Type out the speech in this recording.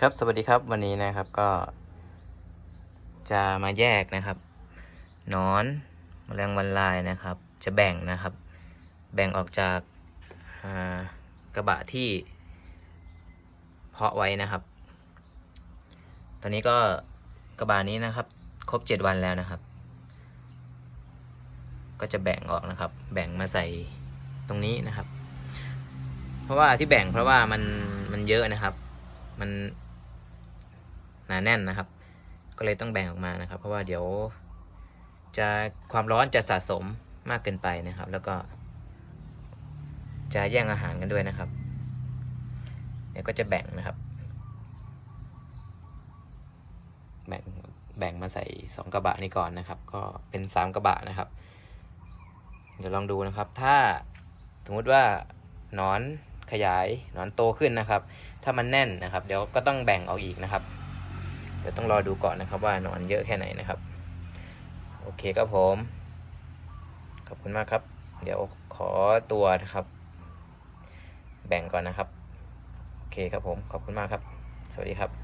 ครับสวัสดีครับวันนี้นะครับก็ จะมาแยกนะครับนอนแมลงวันลายนะครับ จะแบ่งนะครับ แบ่งออกจากากระบะที่ เพาะไว้นะครับ ตอนนี้ก็กระบะนี้นะครับ ครบเจ็ดวันแล้วนะครับ ก็จะแบ่งออกนะครับ แบ่งมาใส่ตรงนี้นะครับ เพราะว่าที่แบ่งเพราะว่ามันมันเยอะนะครับมัน หนาแน่นนะครับ ก็เลยต้องแบ่งออกมานะครับ เพราะว่าเดี๋ยวจะความร้อนจะสะสมมากเกินไปนะครับ แล้วก็ จะแย่งอาหารกันด้วยนะครับเดี๋ยวก็จะแบ่งนะครับ แบ่งแบ่งมาใส่สองกระบะนี้ก่อนนะครับ ก็เป็นสามกระบะนะครับ เดี๋ยวลองดูนะครับ ถ้าสมมติว่าหนอนขยายหนอนโตขึ้นนะครับ ถ้ามันแน่นนะครับ เดี๋ยวก็ต้องแบ่งออกอีกนะครับ ดี๋ยวต้องรอดูก่อนนะครับว่านอนเยอะแค่ไหนนะครับ โอเคครับผม ขอบคุณมากครับ เดี๋ยวขอตัวนะครับ แบ่งก่อนนะครับ โอเคครับผม ขอบคุณมากครับ สวัสดีครับ